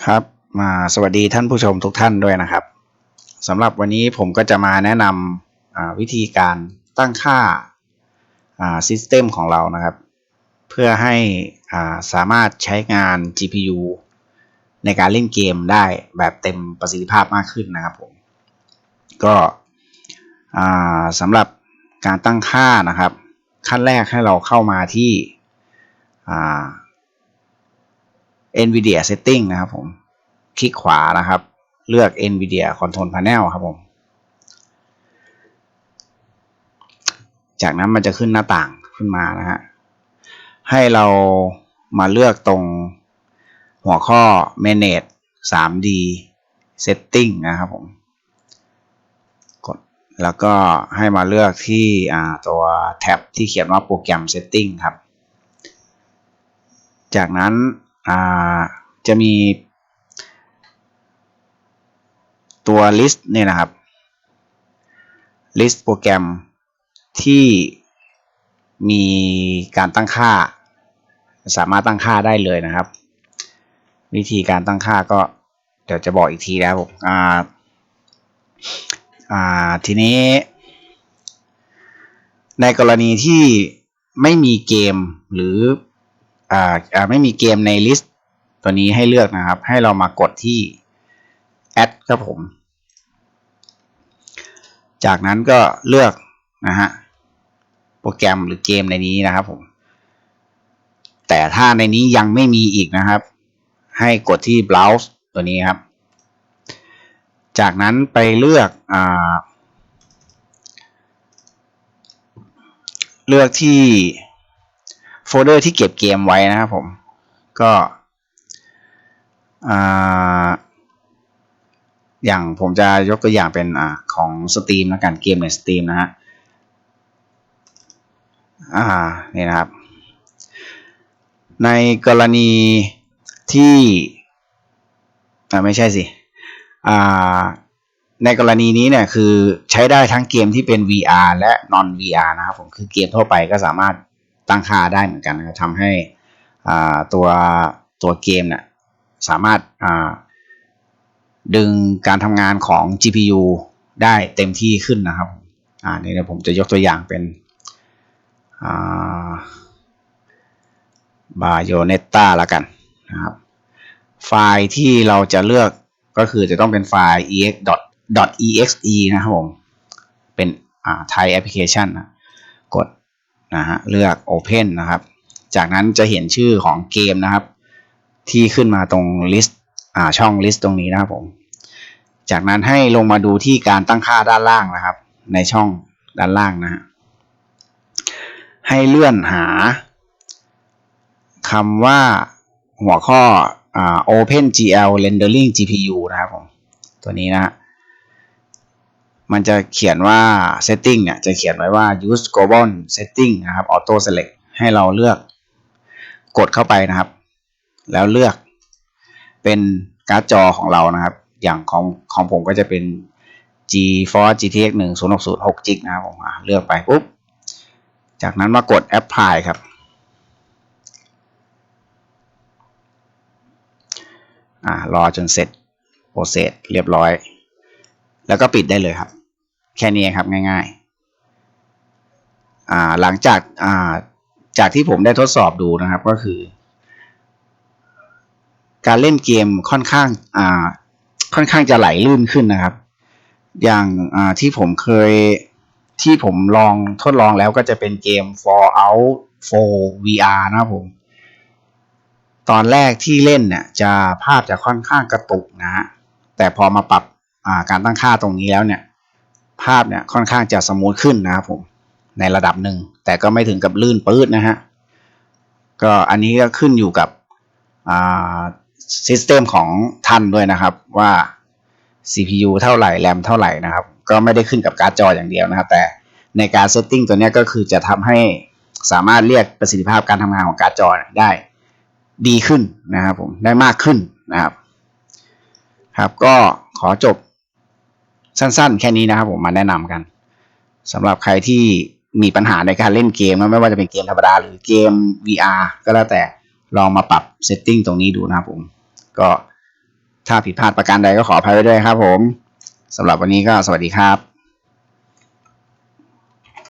ครับมาสวัสดีท่านผู้ชมทุกท่านด้วยนะครับสำหรับวันนี้ผมก็จะมาแนะนำวิธีการตั้งค่าอ่า System ของเรานะครับ เพื่อให้สามารถใช้งาน GPU ในการเล่นเกมได้แบบเต็มประสิทธิภาพมากขึ้นนะครับผมก็สำหรับการตั้งค่านะครับ ขั้นแรกให้เราเข้ามาที่ NVIDIA Setting นะครับผม คลิกขวานะครับ เลือก NVIDIA Control Panel ครับผม จากนั้นมันจะขึ้นหน้าต่างขึ้นมานะฮะ ให้เรามาเลือกตรงหัวข้อ Manage 3D Setting นะครับผม กด แล้วก็ให้มาเลือกที่ตัวแท็บที่เขียนว่าโปรแกรม Setting ครับ จากนั้น จะมี ตัว list เนี่ยนะครับ list โปรแกรมที่มีการตั้งค่า สามารถตั้งค่าได้เลยนะครับ วิธีการตั้งค่าก็เดี๋ยวจะบอกอีกทีแล้วอ่าอ่าทีนี้ ในกรณีที่ไม่มีเกมหรือ อ่าไม่มีเกมในลิสต์ตัวนี้ให้เลือกนะครับ ให้เรามากดที่ add ครับผม จากนั้นก็เลือกนะฮะโปรแกรมหรือเกมในนี้นะครับผม แต่ถ้าในนี้ยังไม่มีอีกนะครับ ให้กดที่ browse ตัวนี้ครับ จากนั้นไปเลือกอเลือกที่ ลเดอร์ที่เก็บเกมไว้นะครับผม ก็อย่างผมจะยกตัวอย่างเป็นอของ Steam แล้วกันเกมใน Steam นะฮะอ่านี่นะครับ ในกรณีที่อ่าไม่ใช่สิอ่าในกรณีนี้เนี่ยคือใช้ได้ทั้งเกมที่เป็น VR และ non VR นะครับผมคือเกมทั่วไปก็สามารถ ตั้งค่าได้เหมือนกันนะครับทำให้ตัวตัวเกมเนี่ยสามารถดึงการทำงานของ GPU ได้เต็มที่ขึ้นนะครับ อ่านี่ผมจะยกตัวอย่างเป็นอ่าบาโยเนต้าละกันนะครับ ไฟล์ที่เราจะเลือกก็คือจะต้องเป็นไฟล์ ex .exe นะครับผม เป็นอ่า Thai application นะกด นะฮะเลือก Open นะครับ จากนั้นจะเห็นชื่อของเกมนะครับ ที่ขึ้นมาตรง list อ่าช่อง list ตรงนี้นะครับผม จากนั้นให้ลงมาดูที่การตั้งค่าด้านล่างนะครับ ในช่องด้านล่างนะฮะให้เลื่อนหาคำว่าหัวข้ออ OpenGL Rendering GPU นะครับผม ตัวนี้นะ มันจะเขียนว่า setting เนี่ยจะเขียนไว้ว่า use global setting นะครับ auto select ให้เราเลือก กดเข้าไปนะครับ แล้วเลือกเป็นการ์ดจอของเรานะครับ อย่างของของผมก็จะเป็น GeForce GTX 1060 6 g นะครับผมเลือกไปปุ๊บ จากนั้นมากด Apply ครับ อ่ารอจนเสร็จโปรเซสเรียบร้อย แล้วก็ปิดได้เลยครับ แค่นี้ครับง่ายๆ หลังจากาจากที่ผมได้ทดสอบดูนะครับก็คือ การเล่นเกมค่อนข้างาค่อนข้างจะไหลลื่นขึ้นนะครับ อย่างาที่ผมเคยที่ผมลองทดลองแล้วก็จะเป็นเกม Fallout 4 VR นะครับผม ตอนแรกที่เล่นเนี่ยจะภาพจะค่อนข้างกระตุกนะฮะแต่พอมาปรับการตั้งค่าตรงนี้แล้วเนี่ย ภาพเนี่ยค่อนข้างจะสมูทขึ้นนะครับผมในระดับหนึ่ง แต่ก็ไม่ถึงกับลื่นปื๊ดนะฮะก็อันนี้ก็ขึ้นอยู่กับซิสเต็มของท่านด้วยนะครับว่า CPU เท่าไหร่แรมเท่าไหร่นะครับ ก็ไม่ได้ขึ้นกับการ์ดจออย่างเดียวนะครับ แต่ในการเซตติ้งตัวนี้ก็คือจะทำให้สามารถเรียกประสิทธิภาพการทำงานของการ์ดจอได้ดีขึ้นนะครับผมได้มากขึ้นนะครับ ครับก็ขอจบ สั้นๆ แค่นี้นะครับผมมาแนะนำกันสำหรับใครที่มีปัญหาในการเล่นเกมไม่ว่าจะเป็นเกมธรรมดาหรือเกม VR ก็แล้วแต่ลองมาปรับเซตติ้งตรงนี้ดูนะครับผม ก็ถ้าผิดพลาดประการใดก็ขออภัยไว้ด้วยครับผมสำหรับวันนี้ก็สวัสดีครับ